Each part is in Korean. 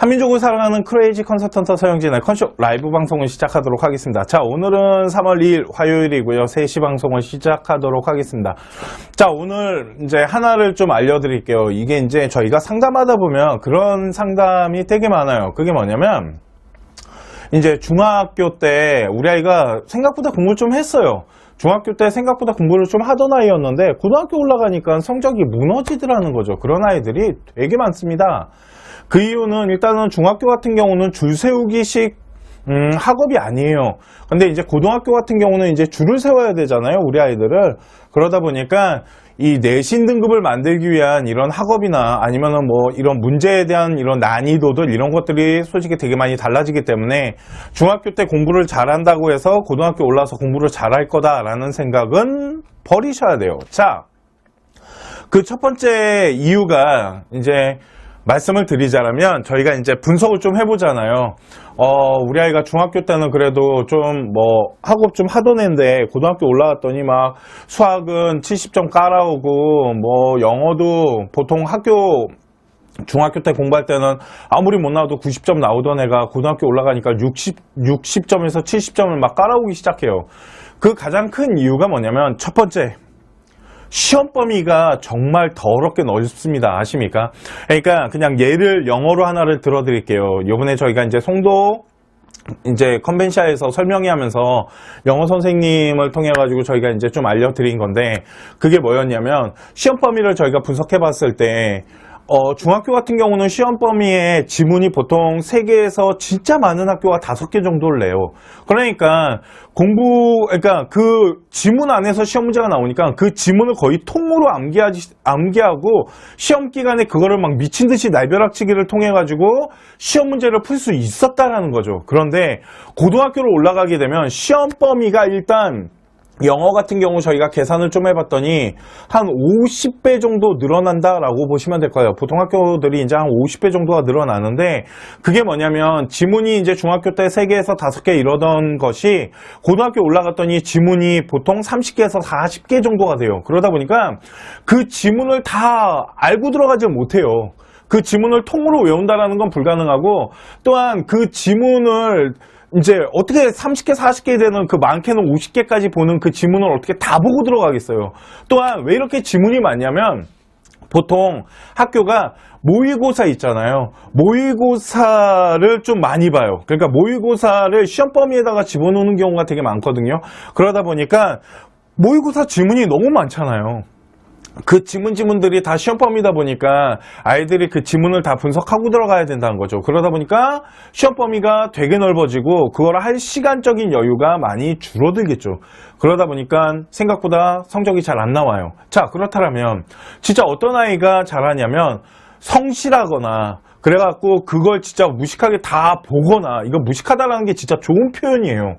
한민족을 사랑하는 크레이지 컨설턴트 서영진의 컨쇼 라이브 방송을 시작하도록 하겠습니다. 자, 오늘은 3월 2일 화요일이고요. 3시 방송을 시작하도록 하겠습니다. 자, 오늘 이제 하나를 좀 알려드릴게요. 이게 이제 저희가 상담하다 보면 그런 상담이 되게 많아요. 그게 뭐냐면, 이제 중학교 때 우리 아이가 생각보다 공부를 좀 했어요. 중학교 때 생각보다 공부를 좀 하던 아이였는데 고등학교 올라가니까 성적이 무너지더라는 거죠. 그런 아이들이 되게 많습니다. 그 이유는 일단은 중학교 같은 경우는 줄 세우기식 음, 학업이 아니에요. 근데 이제 고등학교 같은 경우는 이제 줄을 세워야 되잖아요. 우리 아이들을. 그러다 보니까 이 내신 등급을 만들기 위한 이런 학업이나 아니면은 뭐 이런 문제에 대한 이런 난이도들 이런 것들이 솔직히 되게 많이 달라지기 때문에 중학교 때 공부를 잘한다고 해서 고등학교 올라서 공부를 잘할 거다라는 생각은 버리셔야 돼요. 자, 그 첫 번째 이유가 이제 말씀을 드리자면 저희가 이제 분석을 좀 해보잖아요. 어, 우리 아이가 중학교 때는 그래도 좀 뭐 학업 좀 하던 애인데 고등학교 올라갔더니 막 수학은 70점 깔아오고 뭐 영어도 보통 학교 중학교 때 공부할 때는 아무리 못 나와도 90점 나오던 애가 고등학교 올라가니까 60, 60점에서 70점을 막 깔아오기 시작해요. 그 가장 큰 이유가 뭐냐면 첫 번째, 시험 범위가 정말 더럽게 넓습니다. 아십니까? 그러니까 그냥 예를 영어로 하나를 들어드릴게요. 요번에 저희가 이제 송도 이제 컨벤샤에서 설명회 하면서 영어 선생님을 통해 가지고 저희가 이제 좀 알려드린 건데 그게 뭐였냐면 시험 범위를 저희가 분석해 봤을 때 어, 중학교 같은 경우는 시험 범위에 지문이 보통 3개에서 진짜 많은 학교가 5개 정도를 내요. 그러니까 공부, 그러니까 그 지문 안에서 시험 문제가 나오니까 그 지문을 거의 통으로 암기하지, 암기하고 시험 기간에 그거를 막 미친 듯이 날벼락치기를 통해 가지고 시험 문제를 풀 수 있었다라는 거죠. 그런데 고등학교로 올라가게 되면 시험 범위가 일단 영어 같은 경우 저희가 계산을 좀 해봤더니 한 50배 정도 늘어난다라고 보시면 될 거예요. 보통 학교들이 이제 한 50배 정도가 늘어나는데 그게 뭐냐면 지문이 이제 중학교 때 3개에서 5개 이러던 것이 고등학교 올라갔더니 지문이 보통 30개에서 40개 정도가 돼요. 그러다 보니까 그 지문을 다 알고 들어가지 못해요. 그 지문을 통으로 외운다라는 건 불가능하고 또한 그 지문을 이제 어떻게 30개, 40개 되는 그 많게는 50개까지 보는 그 지문을 어떻게 다 보고 들어가겠어요. 또한 왜 이렇게 지문이 많냐면 보통 학교가 모의고사 있잖아요. 모의고사를 좀 많이 봐요. 그러니까 모의고사를 시험 범위에다가 집어넣는 경우가 되게 많거든요. 그러다 보니까 모의고사 지문이 너무 많잖아요. 그 지문 지문들이 다 시험 범위다 보니까 아이들이 그 지문을 다 분석하고 들어가야 된다는 거죠. 그러다 보니까 시험 범위가 되게 넓어지고 그걸 할 시간적인 여유가 많이 줄어들겠죠. 그러다 보니까 생각보다 성적이 잘 안 나와요. 자, 그렇다면 진짜 어떤 아이가 잘하냐면 성실하거나 그래갖고 그걸 진짜 무식하게 다 보거나 이거 무식하다라는 게 진짜 좋은 표현이에요.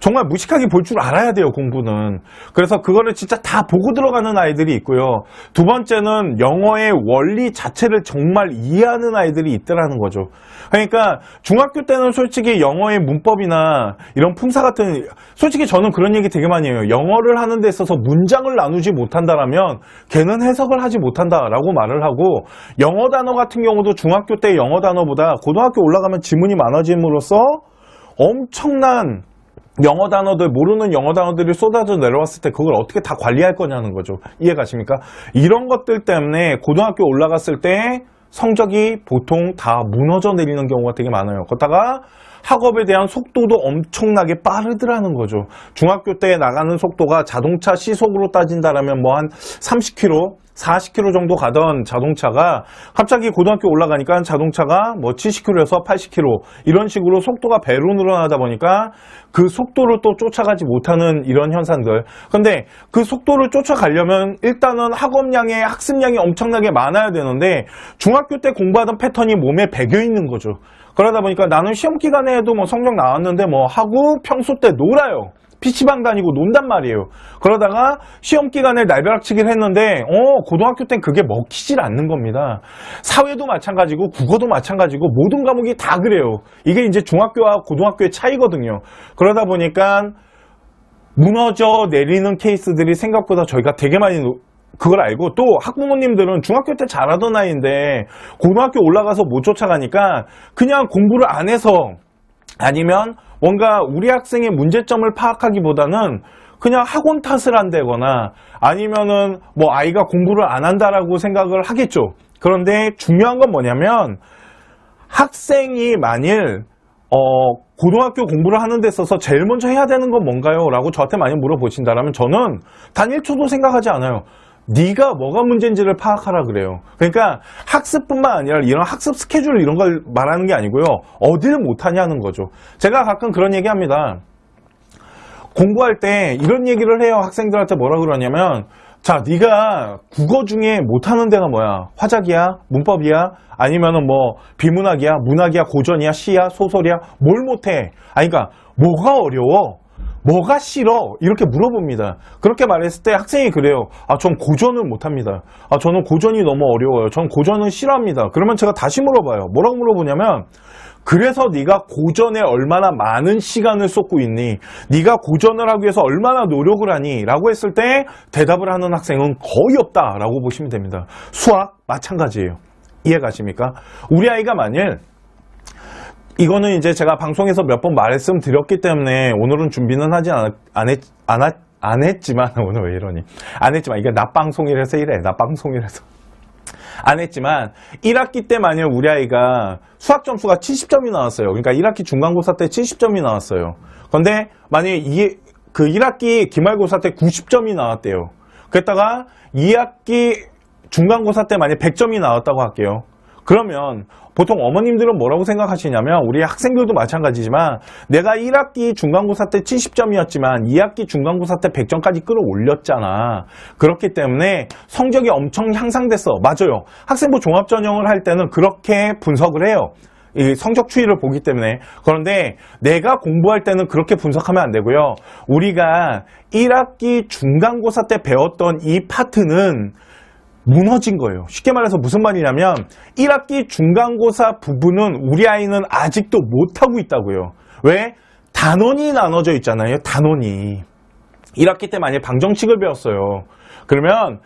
정말 무식하게 볼 줄 알아야 돼요 공부는. 그래서 그거를 진짜 다 보고 들어가는 아이들이 있고요. 두 번째는 영어의 원리 자체를 정말 이해하는 아이들이 있더라는 거죠. 그러니까 중학교 때는 솔직히 영어의 문법이나 이런 품사 같은 솔직히 저는 그런 얘기 되게 많이 해요. 영어를 하는 데 있어서 문장을 나누지 못한다라면 걔는 해석을 하지 못한다라고 말을 하고 영어 단어 같은 경우도 중학교 때 영어 단어보다 고등학교 올라가면 지문이 많아짐으로써 엄청난 영어 단어들 모르는 영어 단어들이 쏟아져 내려왔을 때 그걸 어떻게 다 관리할 거냐는 거죠. 이해가십니까? 이런 것들 때문에 고등학교 올라갔을 때 성적이 보통 다 무너져 내리는 경우가 되게 많아요. 그러다가 학업에 대한 속도도 엄청나게 빠르더라는 거죠. 중학교 때 나가는 속도가 자동차 시속으로 따진다라면 뭐 한 30km, 40km 정도 가던 자동차가 갑자기 고등학교 올라가니까 자동차가 뭐 70km에서 80km 이런 식으로 속도가 배로 늘어나다 보니까 그 속도를 또 쫓아가지 못하는 이런 현상들. 근데 그 속도를 쫓아가려면 일단은 학업량의 학습량이 엄청나게 많아야 되는데 중학교 때 공부하던 패턴이 몸에 배겨 있는 거죠. 그러다 보니까 나는 시험 기간에도 뭐 성적 나왔는데 뭐 하고 평소 때 놀아요. PC방 다니고 논단 말이에요. 그러다가 시험 기간에 날벼락치기를 했는데 어 고등학교 땐 그게 먹히질 않는 겁니다. 사회도 마찬가지고 국어도 마찬가지고 모든 과목이 다 그래요. 이게 이제 중학교와 고등학교의 차이거든요. 그러다 보니까 무너져 내리는 케이스들이 생각보다 저희가 되게 많이 노- 그걸 알고 또 학부모님들은 중학교 때 잘하던 아이인데 고등학교 올라가서 못 쫓아가니까 그냥 공부를 안 해서 아니면 뭔가 우리 학생의 문제점을 파악하기보다는 그냥 학원 탓을 한다거나 아니면은 뭐 아이가 공부를 안 한다라고 생각을 하겠죠. 그런데 중요한 건 뭐냐면 학생이 만일 어, 고등학교 공부를 하는 데 있어서 제일 먼저 해야 되는 건 뭔가요? 라고 저한테 많이 물어보신다면 저는 단 1초도 생각하지 않아요. 네가 뭐가 문제인지를 파악하라 그래요. 그러니까 학습뿐만 아니라 이런 학습 스케줄 이런 걸 말하는 게 아니고요. 어디를 못하냐는 거죠. 제가 가끔 그런 얘기 합니다. 공부할 때 이런 얘기를 해요. 학생들한테 뭐라 그러냐면 자, 네가 국어 중에 못하는 데가 뭐야? 화작이야? 문법이야? 아니면은 뭐 비문학이야? 문학이야? 고전이야? 시야? 소설이야? 뭘 못해? 아니 그러니까 뭐가 어려워? 뭐가 싫어? 이렇게 물어봅니다. 그렇게 말했을 때 학생이 그래요. 아, 전 고전을 못합니다. 아, 저는 고전이 너무 어려워요. 전 고전은 싫어합니다. 그러면 제가 다시 물어봐요. 뭐라고 물어보냐면 그래서 네가 고전에 얼마나 많은 시간을 쏟고 있니? 네가 고전을 하기 위해서 얼마나 노력을 하니? 라고 했을 때 대답을 하는 학생은 거의 없다라고 보시면 됩니다. 수학 마찬가지예요. 이해 가십니까? 우리 아이가 만일 이거는 이제 제가 방송에서 몇 번 말씀드렸기 때문에 오늘은 준비는 하지 않, 안, 했, 안, 하- 안 했지만 오늘 왜 이러니? 안 했지만 이게 낮방송이라서 이래. 낮방송이라서. 안 했지만 1학기 때 만약 우리 아이가 수학 점수가 70점이 나왔어요. 그러니까 1학기 중간고사 때 70점이 나왔어요. 그런데 만약에 이, 그 1학기 기말고사 때 90점이 나왔대요. 그랬다가 2학기 중간고사 때 만약 100점이 나왔다고 할게요. 그러면 보통 어머님들은 뭐라고 생각하시냐면 우리 학생들도 마찬가지지만 내가 1학기 중간고사 때 70점이었지만 2학기 중간고사 때 100점까지 끌어올렸잖아. 그렇기 때문에 성적이 엄청 향상됐어. 맞아요. 학생부 종합전형을 할 때는 그렇게 분석을 해요. 이 성적 추이를 보기 때문에 그런데 내가 공부할 때는 그렇게 분석하면 안 되고요. 우리가 1학기 중간고사 때 배웠던 이 파트는 무너진 거예요. 쉽게 말해서 무슨 말이냐면 1학기 중간고사 부분은 우리 아이는 아직도 못하고 있다고요. 왜? 단원이 나눠져 있잖아요. 단원이. 1학기 때 만약에 방정식을 배웠어요. 그러면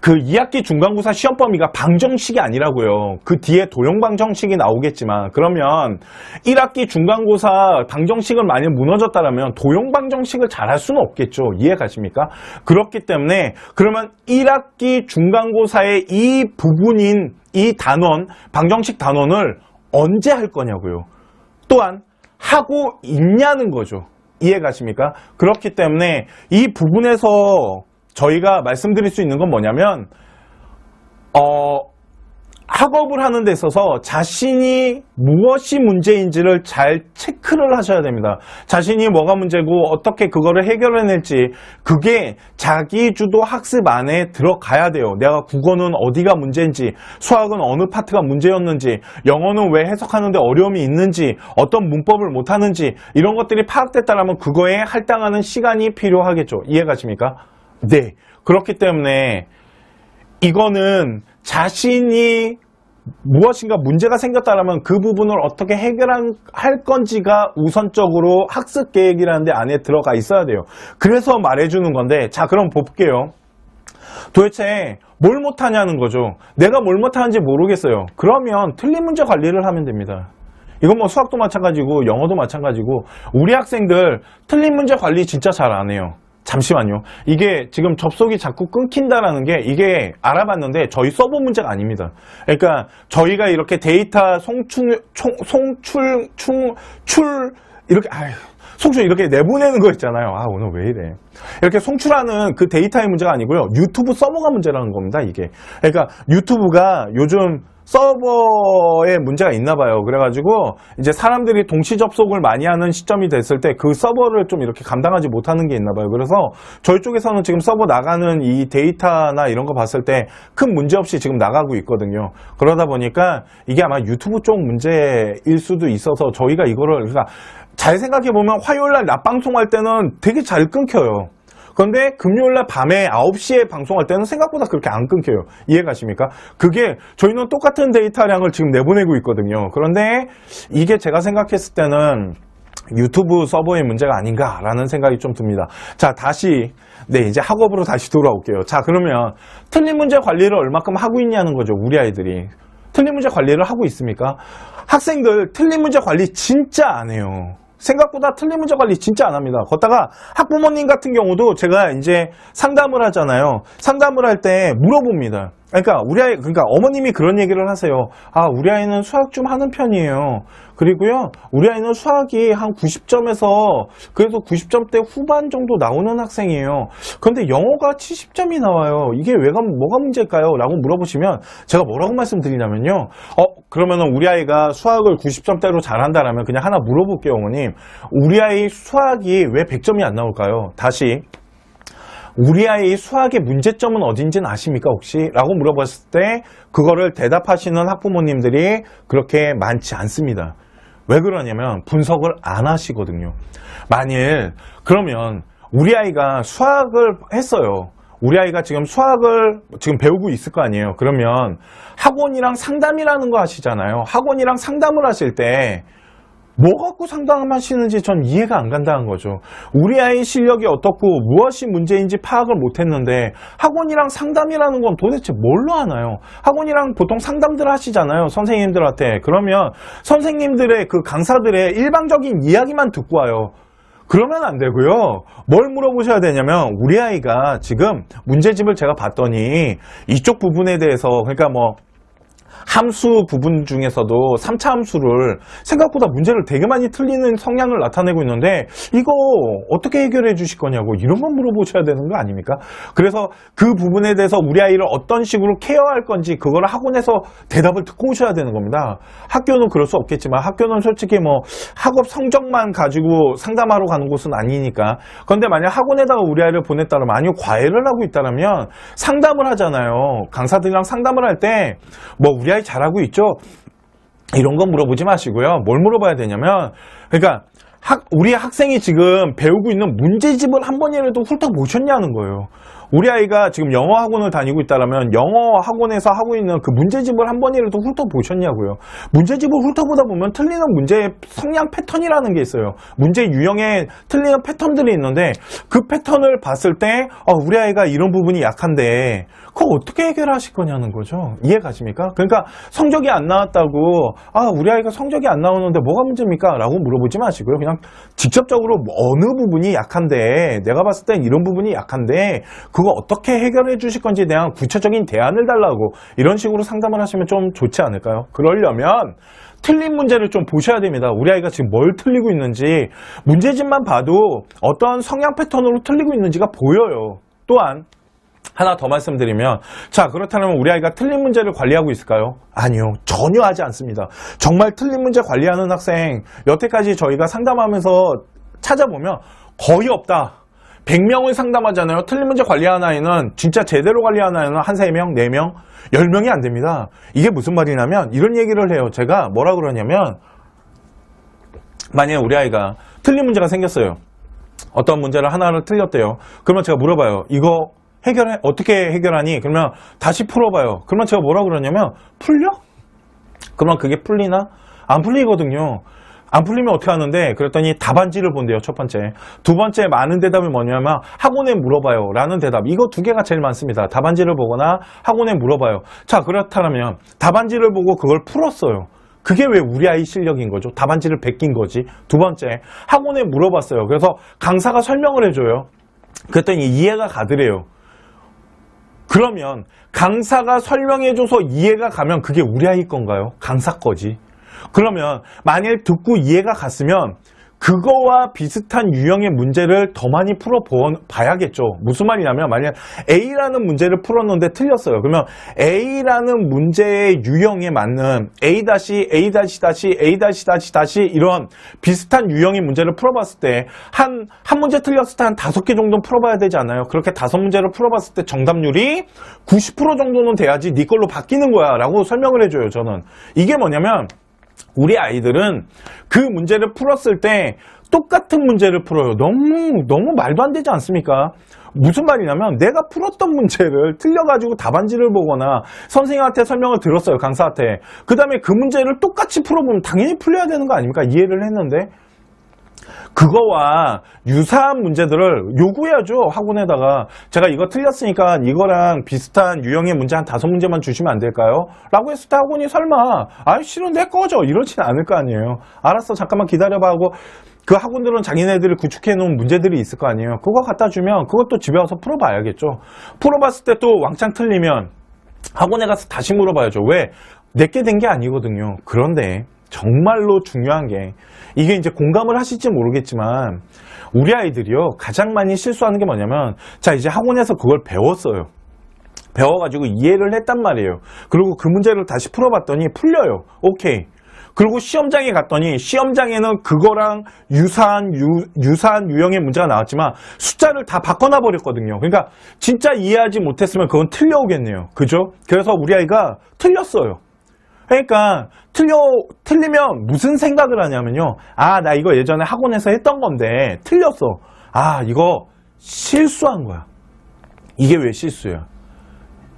그 2학기 중간고사 시험 범위가 방정식이 아니라고요. 그 뒤에 도형 방정식이 나오겠지만 그러면 1학기 중간고사 방정식을 많이 무너졌다라면 도형 방정식을 잘할 수는 없겠죠. 이해 가십니까? 그렇기 때문에 그러면 1학기 중간고사의 이 부분인 이 단원, 방정식 단원을 언제 할 거냐고요. 또한 하고 있냐는 거죠. 이해 가십니까? 그렇기 때문에 이 부분에서 저희가 말씀드릴 수 있는 건 뭐냐면 어, 학업을 하는 데 있어서 자신이 무엇이 문제인지를 잘 체크를 하셔야 됩니다. 자신이 뭐가 문제고 어떻게 그거를 해결해낼지 그게 자기 주도 학습 안에 들어가야 돼요. 내가 국어는 어디가 문제인지, 수학은 어느 파트가 문제였는지, 영어는 왜 해석하는데 어려움이 있는지, 어떤 문법을 못하는지 이런 것들이 파악됐다라면 그거에 할당하는 시간이 필요하겠죠. 이해가십니까? 네. 그렇기 때문에 이거는 자신이 무엇인가 문제가 생겼다면 그 부분을 어떻게 해결할 건지가 우선적으로 학습 계획이라는 데 안에 들어가 있어야 돼요. 그래서 말해주는 건데, 자, 그럼 볼게요. 도대체 뭘 못하냐는 거죠. 내가 뭘 못하는지 모르겠어요. 그러면 틀린 문제 관리를 하면 됩니다. 이건 뭐 수학도 마찬가지고 영어도 마찬가지고 우리 학생들 틀린 문제 관리 진짜 잘 안 해요. 잠시만요. 이게 지금 접속이 자꾸 끊긴다라는 게 이게 알아봤는데 저희 서버 문제가 아닙니다. 그러니까 저희가 이렇게 데이터 송출, 총, 송출, 충, 출, 이렇게, 아휴, 송출 이렇게 내보내는 거 있잖아요. 아, 오늘 왜 이래. 이렇게 송출하는 그 데이터의 문제가 아니고요. 유튜브 서버가 문제라는 겁니다, 이게. 그러니까 유튜브가 요즘 서버에 문제가 있나 봐요. 그래가지고 이제 사람들이 동시 접속을 많이 하는 시점이 됐을 때 그 서버를 좀 이렇게 감당하지 못하는 게 있나 봐요. 그래서 저희 쪽에서는 지금 서버 나가는 이 데이터나 이런 거 봤을 때 큰 문제 없이 지금 나가고 있거든요. 그러다 보니까 이게 아마 유튜브 쪽 문제일 수도 있어서 저희가 이거를 그러니까 잘 생각해 보면 화요일 날 낮 방송할 때는 되게 잘 끊겨요. 그런데 금요일날 밤에 9시에 방송할 때는 생각보다 그렇게 안 끊겨요. 이해가십니까? 그게 저희는 똑같은 데이터량을 지금 내보내고 있거든요. 그런데 이게 제가 생각했을 때는 유튜브 서버의 문제가 아닌가라는 생각이 좀 듭니다. 자, 다시, 네, 이제 학업으로 다시 돌아올게요. 자, 그러면 틀린 문제 관리를 얼마큼 하고 있냐는 거죠, 우리 아이들이. 틀린 문제 관리를 하고 있습니까? 학생들 틀린 문제 관리 진짜 안 해요. 생각보다 틀린 문제 관리 진짜 안 합니다. 걷다가 학부모님 같은 경우도 제가 이제 상담을 하잖아요. 상담을 할 때 물어봅니다. 그러니까 우리 아이, 그러니까 어머님이 그런 얘기를 하세요. 아, 우리 아이는 수학 좀 하는 편이에요. 그리고요, 우리 아이는 수학이 한 90점에서 그래서 90점대 후반 정도 나오는 학생이에요. 그런데 영어가 70점이 나와요. 이게 왜가 뭐가 문제일까요? 라고 물어보시면 제가 뭐라고 말씀드리냐면요. 어, 그러면은 우리 아이가 수학을 90점대로 잘한다라면 그냥 하나 물어볼게요, 어머님. 우리 아이 수학이 왜 100점이 안 나올까요? 다시 우리 아이의 수학의 문제점은 어딘지는 아십니까 혹시? 라고 물어봤을 때 그거를 대답하시는 학부모님들이 그렇게 많지 않습니다. 왜 그러냐면 분석을 안 하시거든요. 만일 그러면 우리 아이가 수학을 했어요. 우리 아이가 지금 수학을 지금 배우고 있을 거 아니에요. 그러면 학원이랑 상담이라는 거 하시잖아요. 학원이랑 상담을 하실 때 뭐 갖고 상담하시는지 전 이해가 안 간다는 거죠. 우리 아이 실력이 어떻고 무엇이 문제인지 파악을 못했는데 학원이랑 상담이라는 건 도대체 뭘로 하나요? 학원이랑 보통 상담들 하시잖아요. 선생님들한테. 그러면 선생님들의 그 강사들의 일방적인 이야기만 듣고 와요. 그러면 안 되고요. 뭘 물어보셔야 되냐면 우리 아이가 지금 문제집을 제가 봤더니 이쪽 부분에 대해서 그러니까 뭐 함수 부분 중에서도 3차 함수를 생각보다 문제를 되게 많이 틀리는 성향을 나타내고 있는데 이거 어떻게 해결해 주실 거냐고 이런 건 물어보셔야 되는 거 아닙니까? 그래서 그 부분에 대해서 우리 아이를 어떤 식으로 케어할 건지 그걸 학원에서 대답을 듣고 오셔야 되는 겁니다. 학교는 그럴 수 없겠지만 학교는 솔직히 뭐 학업 성적만 가지고 상담하러 가는 곳은 아니니까 그런데 만약 학원에다가 우리 아이를 보냈다면 아니요 과외를 하고 있다면 상담을 하잖아요. 강사들이랑 상담을 할 때 뭐 우리 아이 잘하고 있죠? 이런 건 물어보지 마시고요. 뭘 물어봐야 되냐면, 그러니까, 학, 우리 학생이 지금 배우고 있는 문제집을 한 번이라도 훑어보셨냐는 거예요. 우리 아이가 지금 영어 학원을 다니고 있다면 영어 학원에서 하고 있는 그 문제집을 한 번이라도 훑어보셨냐고요. 문제집을 훑어보다 보면 틀리는 문제의 성향 패턴이라는 게 있어요. 문제 유형에 틀리는 패턴들이 있는데 그 패턴을 봤을 때 어, 우리 아이가 이런 부분이 약한데 그거 어떻게 해결하실 거냐는 거죠. 이해 가십니까? 그러니까 성적이 안 나왔다고 아 우리 아이가 성적이 안 나오는데 뭐가 문제입니까? 라고 물어보지 마시고요. 그냥 직접적으로 뭐 어느 부분이 약한데 내가 봤을 땐 이런 부분이 약한데 그거 어떻게 해결해 주실 건지에 대한 구체적인 대안을 달라고 이런 식으로 상담을 하시면 좀 좋지 않을까요? 그러려면 틀린 문제를 좀 보셔야 됩니다. 우리 아이가 지금 뭘 틀리고 있는지 문제집만 봐도 어떤 성향 패턴으로 틀리고 있는지가 보여요. 또한 하나 더 말씀드리면 자 그렇다면 우리 아이가 틀린 문제를 관리하고 있을까요? 아니요 전혀 하지 않습니다 정말 틀린 문제 관리하는 학생 여태까지 저희가 상담하면서 찾아보면 거의 없다 100명을 상담하잖아요 틀린 문제 관리하는 아이는 진짜 제대로 관리하는 아이는 한 3명, 4명, 10명이 안 됩니다 이게 무슨 말이냐면 이런 얘기를 해요 제가 뭐라 그러냐면 만약에 우리 아이가 틀린 문제가 생겼어요 어떤 문제를 하나를 틀렸대요 그러면 제가 물어봐요 이거 해결해 어떻게 해결하니? 그러면 다시 풀어봐요. 그러면 제가 뭐라 그러냐면 풀려? 그러면 그게 풀리나? 안 풀리거든요. 안 풀리면 어떻게 하는데? 그랬더니 답안지를 본대요 첫 번째. 두 번째 많은 대답이 뭐냐면 학원에 물어봐요 라는 대답. 이거 두 개가 제일 많습니다. 답안지를 보거나 학원에 물어봐요. 자 그렇다면 답안지를 보고 그걸 풀었어요. 그게 왜 우리 아이 실력인 거죠? 답안지를 베낀 거지. 두 번째 학원에 물어봤어요. 그래서 강사가 설명을 해줘요. 그랬더니 이해가 가더래요. 그러면 강사가 설명해줘서 이해가 가면 그게 우리 아이 건가요? 강사 거지. 그러면 만일 듣고 이해가 갔으면 그거와 비슷한 유형의 문제를 더 많이 풀어봐야겠죠. 무슨 말이냐면 만약 A라는 문제를 풀었는데 틀렸어요. 그러면 A라는 문제의 유형에 맞는 A 다시 A 다시 다시 A 다시 다시 다시 이런 비슷한 유형의 문제를 풀어봤을 때 한한 문제 틀렸을 때 한 다섯 개 정도 풀어봐야 되지 않아요? 그렇게 다섯 문제를 풀어봤을 때 정답률이 90% 정도는 돼야지 네 걸로 바뀌는 거야라고 설명을 해줘요. 저는 이게 뭐냐면 우리 아이들은 그 문제를 풀었을 때 똑같은 문제를 풀어요. 너무, 너무 말도 안 되지 않습니까? 무슨 말이냐면 내가 풀었던 문제를 틀려가지고 답안지를 보거나 선생님한테 설명을 들었어요. 강사한테. 그 다음에 그 문제를 똑같이 풀어보면 당연히 풀려야 되는 거 아닙니까? 이해를 했는데. 그거와 유사한 문제들을 요구해야죠 학원에다가. 제가 이거 틀렸으니까 이거랑 비슷한 유형의 문제 한 다섯 문제만 주시면 안 될까요? 라고 했을 때 학원이 설마 아 싫은 내 꺼져! 이러진 않을 거 아니에요. 알았어 잠깐만 기다려봐 하고 그 학원들은 자기네들이 구축해 놓은 문제들이 있을 거 아니에요. 그거 갖다 주면 그것도 집에 와서 풀어봐야겠죠. 풀어봤을 때 또 왕창 틀리면 학원에 가서 다시 물어봐야죠. 왜? 내게 된 게 아니거든요. 그런데 정말로 중요한 게 이게 이제 공감을 하실지 모르겠지만 우리 아이들이요 가장 많이 실수하는 게 뭐냐면 자 이제 학원에서 그걸 배웠어요. 배워가지고 이해를 했단 말이에요. 그리고 그 문제를 다시 풀어봤더니 풀려요. 오케이. 그리고 시험장에 갔더니 시험장에는 그거랑 유사한 유, 유사한 유형의 문제가 나왔지만 숫자를 다 바꿔놔 버렸거든요. 그러니까 진짜 이해하지 못했으면 그건 틀려오겠네요. 그죠? 그래서 우리 아이가 틀렸어요 그러니까 틀려 틀리면 무슨 생각을 하냐면요. 아, 나 이거 예전에 학원에서 했던 건데 틀렸어. 아, 이거 실수한 거야. 이게 왜 실수야?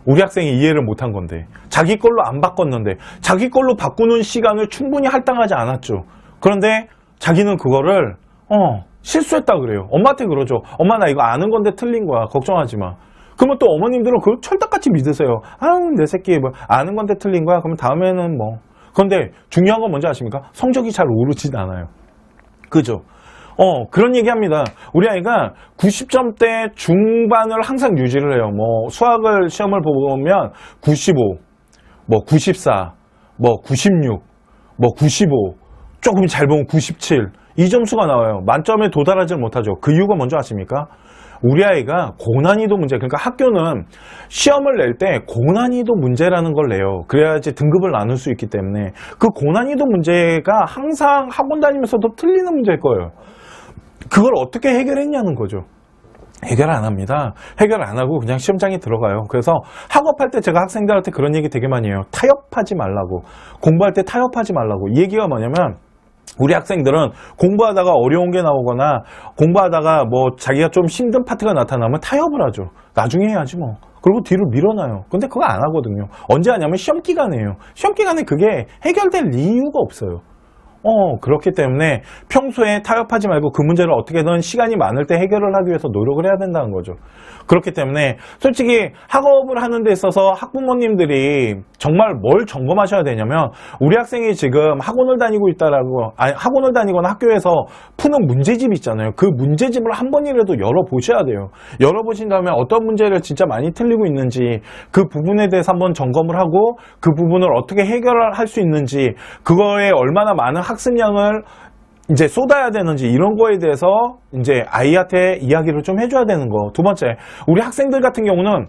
우리 학생이 이해를 못한 건데 자기 걸로 안 바꿨는데 자기 걸로 바꾸는 시간을 충분히 할당하지 않았죠. 그런데 자기는 그거를 어 실수했다 그래요. 엄마한테 그러죠. 엄마 나 이거 아는 건데 틀린 거야. 걱정하지 마. 그러면 또 어머님들은 그걸 철떡같이 믿으세요. 아우, 내 새끼, 뭐, 아는 건데 틀린 거야? 그러면 다음에는 뭐. 그런데 중요한 건 뭔지 아십니까? 성적이 잘 오르진 않아요. 그죠? 어, 그런 얘기 합니다. 우리 아이가 90점대 중반을 항상 유지를 해요. 뭐, 수학을 시험을 보면 95, 뭐, 94, 뭐, 96, 뭐, 95, 조금 잘 보면 97. 이 점수가 나와요. 만점에 도달하지 못하죠. 그 이유가 뭔지 아십니까? 우리 아이가 고난이도 문제, 그러니까 학교는 시험을 낼 때 고난이도 문제라는 걸 내요. 그래야지 등급을 나눌 수 있기 때문에 그 고난이도 문제가 항상 학원 다니면서도 틀리는 문제일 거예요. 그걸 어떻게 해결했냐는 거죠. 해결 안 합니다. 해결 안 하고 그냥 시험장에 들어가요. 그래서 학업할 때 제가 학생들한테 그런 얘기 되게 많이 해요. 타협하지 말라고. 공부할 때 타협하지 말라고. 이 얘기가 뭐냐면 우리 학생들은 공부하다가 어려운 게 나오거나 공부하다가 뭐 자기가 좀 힘든 파트가 나타나면 타협을 하죠. 나중에 해야지 뭐. 그리고 뒤로 밀어놔요. 근데 그거 안 하거든요. 언제 하냐면 시험 기간에요. 시험 기간에 그게 해결될 이유가 없어요. 어, 그렇기 때문에 평소에 타협하지 말고 그 문제를 어떻게든 시간이 많을 때 해결을 하기 위해서 노력을 해야 된다는 거죠. 그렇기 때문에 솔직히 학업을 하는 데 있어서 학부모님들이 정말 뭘 점검하셔야 되냐면 우리 학생이 지금 학원을 다니고 있다라고, 아니, 학원을 다니거나 학교에서 푸는 문제집 있잖아요. 그 문제집을 한 번이라도 열어보셔야 돼요. 열어보신 다음에 어떤 문제를 진짜 많이 틀리고 있는지 그 부분에 대해서 한번 점검을 하고 그 부분을 어떻게 해결할 수 있는지 그거에 얼마나 많은 학 습량을 이제 쏟아야 되는지 이런 거에 대해서 이제 아이한테 이야기를 좀 해줘야 되는 거. 두 번째, 우리 학생들 같은 경우는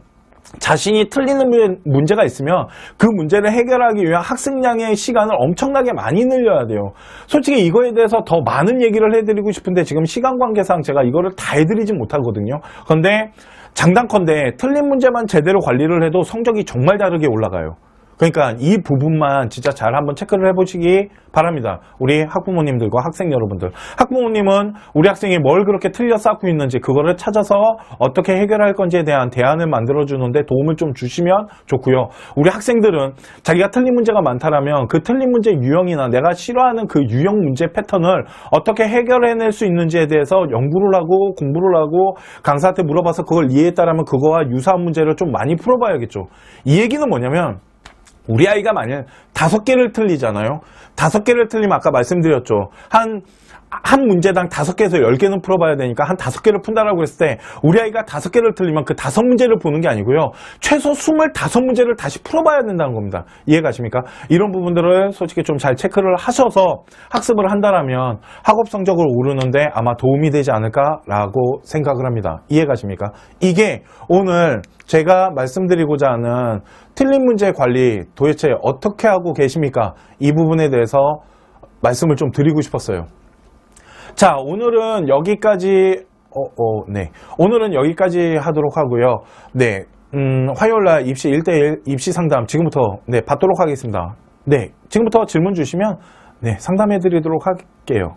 자신이 틀리는 문- 문제가 있으면 그 문제를 해결하기 위한 학습량의 시간을 엄청나게 많이 늘려야 돼요. 솔직히 이거에 대해서 더 많은 얘기를 해드리고 싶은데 지금 시간 관계상 제가 이거를 다 해드리지 못하거든요. 그런데 장단컨대 틀린 문제만 제대로 관리를 해도 성적이 정말 다르게 올라가요. 그러니까 이 부분만 진짜 잘 한번 체크를 해보시기 바랍니다. 우리 학부모님들과 학생 여러분들. 학부모님은 우리 학생이 뭘 그렇게 틀려 쌓고 있는지 그거를 찾아서 어떻게 해결할 건지에 대한 대안을 만들어주는데 도움을 좀 주시면 좋고요. 우리 학생들은 자기가 틀린 문제가 많다라면 그 틀린 문제 유형이나 내가 싫어하는 그 유형 문제 패턴을 어떻게 해결해낼 수 있는지에 대해서 연구를 하고 공부를 하고 강사한테 물어봐서 그걸 이해했다라면 그거와 유사한 문제를 좀 많이 풀어봐야겠죠. 이 얘기는 뭐냐면 우리 아이가 만약 다섯 개를 틀리잖아요. 다섯 개를 틀리면 아까 말씀드렸죠. 한, 한 문제당 다섯 개에서 열 개는 풀어봐야 되니까 한 다섯 개를 푼다라고 했을 때 우리 아이가 다섯 개를 틀리면 그 다섯 문제를 보는 게 아니고요. 최소 스물다섯 문제를 다시 풀어봐야 된다는 겁니다. 이해가십니까? 이런 부분들을 솔직히 좀 잘 체크를 하셔서 학습을 한다라면 학업 성적을 오르는데 아마 도움이 되지 않을까라고 생각을 합니다. 이해가십니까? 이게 오늘 제가 말씀드리고자 하는 틀린 문제 관리 도대체 어떻게 하고 계십니까? 이 부분에 대해서 말씀을 좀 드리고 싶었어요. 자, 오늘은 여기까지, 어, 어, 네. 오늘은 여기까지 하도록 하고요. 네. 음, 화요일 날 입시 1대1 입시 상담 지금부터, 네, 받도록 하겠습니다. 네. 지금부터 질문 주시면, 네, 상담해 드리도록 할게요.